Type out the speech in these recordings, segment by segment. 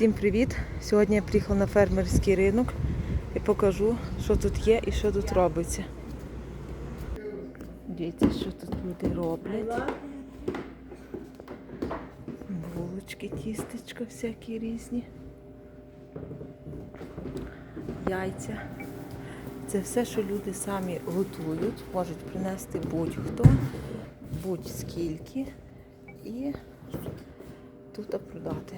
Всім привіт! Сьогодні я приїхала на фермерський ринок і покажу, що тут є і що тут робиться. Дивіться, що тут люди роблять. Булочки, тістечка всякі різні. Яйця. Це все, що люди самі готують, можуть принести будь-хто, будь-скільки і тут продати.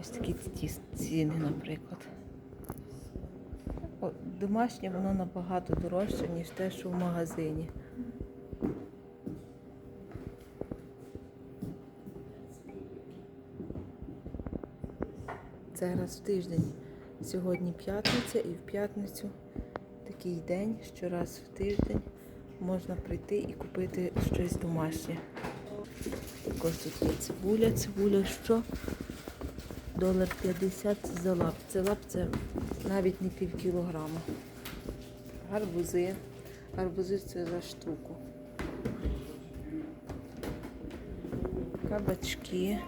Ось такі ті ціни, наприклад. О, домашнє воно набагато дорожче, ніж те, що в магазині. Це раз в тиждень. Сьогодні п'ятниця і в п'ятницю такий день, що раз в тиждень можна прийти і купити щось домашнє. Також тут є цибуля. Цибуля що? Долар 50 за лап. Це навіть не пів кілограма. Гарбузи. Гарбузи це за штуку. Кабачки.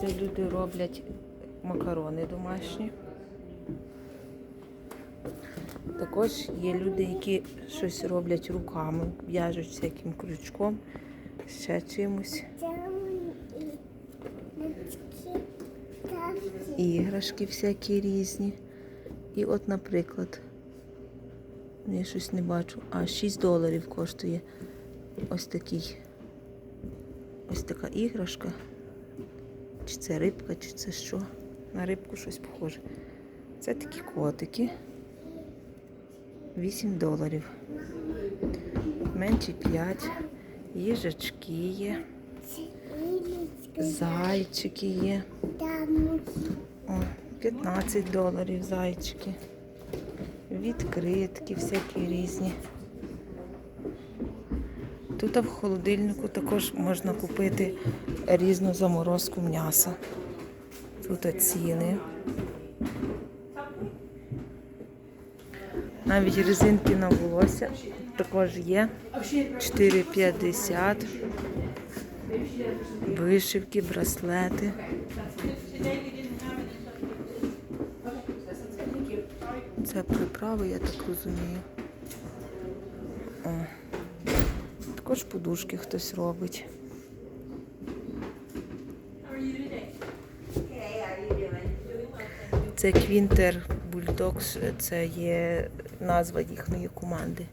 Це люди роблять макарони домашні. Також є люди, які щось роблять руками, в'яжуть всяким крючком, ще чимось. Іграшки всякі різні. І от, наприклад, я щось не бачу. А 6 доларів коштує ось такий. Ось така іграшка. Чи це рибка, чи це що? На рибку щось похоже. Це такі котики. 8 доларів. Менші 5. Їжачки є. Зайчики є. О, 15 доларів зайчики. Відкритки всякі різні. Тут в холодильнику також можна купити різну заморозку м'яса. Тут ціни. Навіть резинки на волосся також є. 4,50. Вишивки, браслети. Це приправи, я так розумію. О. Також подушки хтось робить. Це Квінтер Бульдокс, це є назва їхньої команди.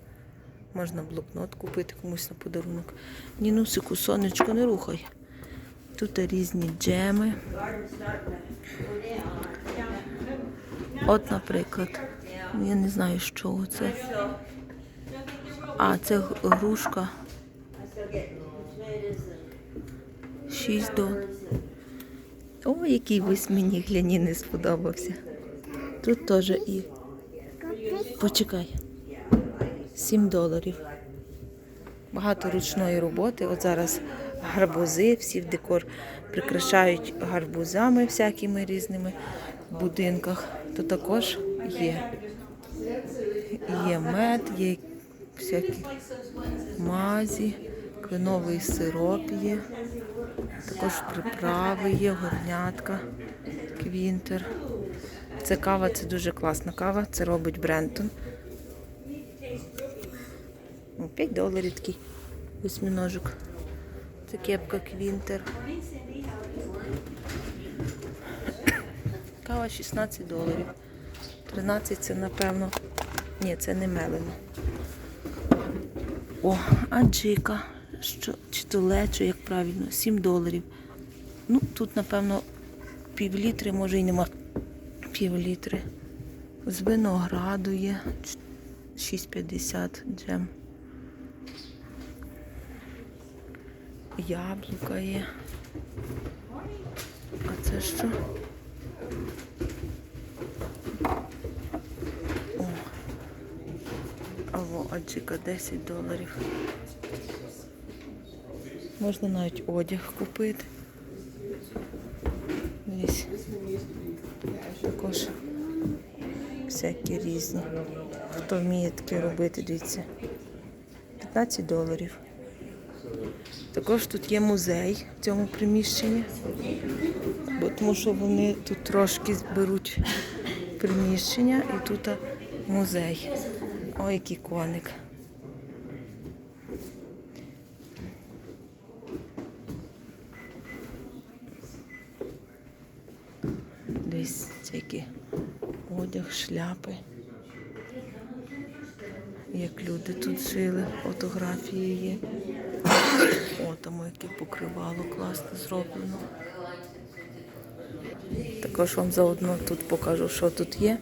Можна блокнот купити комусь на подарунок. Нінусику, сонечко, не рухай. Тут різні джеми. От, наприклад, я не знаю, що це. А, це грушка. 6 доларів. О, який ось мені гляні не сподобався. Тут теж і. Почекай. 7 доларів. Багато ручної роботи. От зараз гарбузи, всі в декор прикрашають гарбузами всякими різними в будинках. То також є. Є мед, є всякі мазі, кленовий сироп є. Також приправи є, горнятка, квінтер. Це кава, це дуже класна кава. Це робить Брентон. 5 доларів такий восьминожок. Це кепка квінтер. Кава 16 доларів. 13 це напевно. Ні, це не мелено. О, аджика. Що, чи то лечо, як правильно, 7 доларів. Ну, тут, напевно, пів літри, може і нема пів літри. З винограду є 6,50 джем. Яблука є. А це що? О. Аво, аджика 10 доларів. Можна навіть одяг купити. Десь. Також всякі різні. Хто вміє таке робити, дивіться. 15 доларів. Також тут є музей в цьому приміщенні, бо тому що вони тут трошки беруть приміщення і тут музей. Ой, який коник. Десь всякі одяг, шляпи. Як люди тут жили, фотографії є. О, там яке покривало класно зроблено. Також вам заодно тут покажу, що тут є.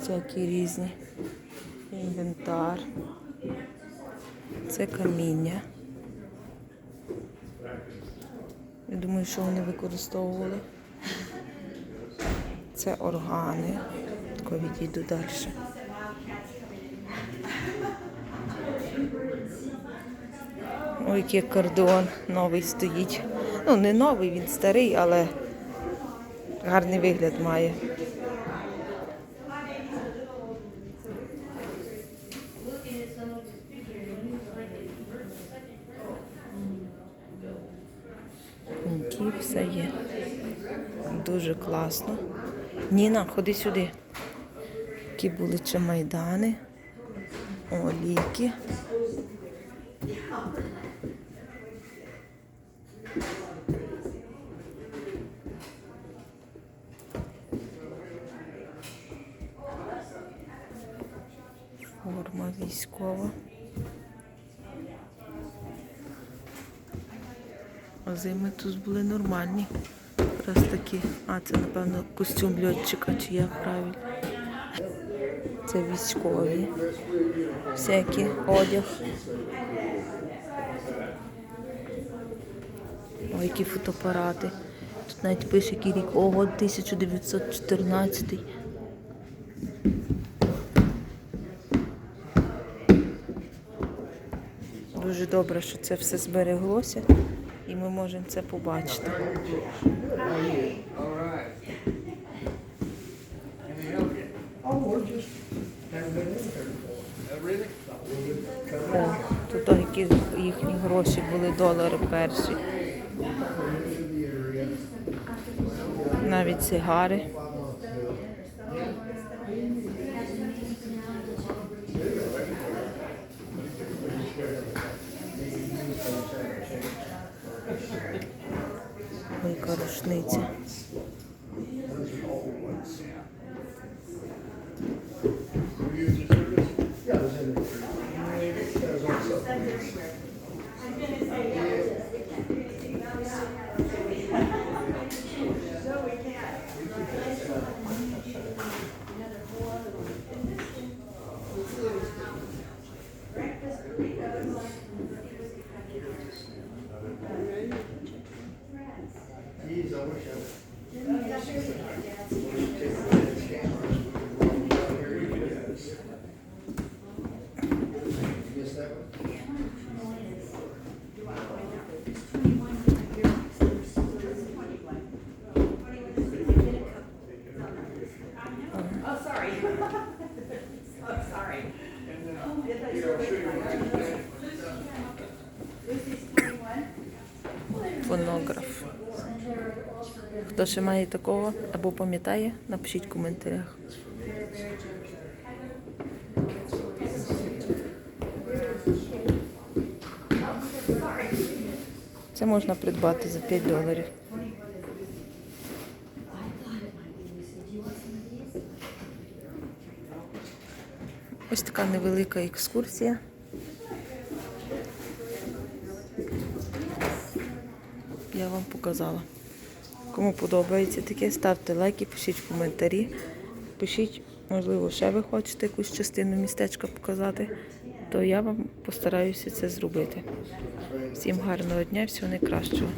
Всякі різні. Інвентар. Це каміння. Я думаю, що вони використовували. Це органи. Тако відійду далі. Ой, який кордон новий стоїть. Ну, не новий, він старий, але гарний вигляд має. Все є. Дуже класно. Ніна, ходи сюди. Які були чемайдани. О, ліки. Форма військова. А зими тут були нормальні. Раз такі. А, це, напевно, костюм льотчика, чи як правильно. Це військові. Всякі одяг. Ой, які фотоапарати. Тут навіть пише, який рік. Ого, 1914. Дуже добре, що це все збереглося ми можемо це побачити. О, тут які їхні гроші були долари перші. Навіть сигари. Ой, рушниця. Хто ще має такого або пам'ятає, напишіть в коментарях. Це можна придбати за 5 доларів. Ось така невелика екскурсія. Я вам показала. Кому подобається таке, ставте лайки, пишіть коментарі. Пишіть, можливо, ще ви хочете якусь частину містечка показати, то я вам постараюся це зробити. Всім гарного дня, всього найкращого.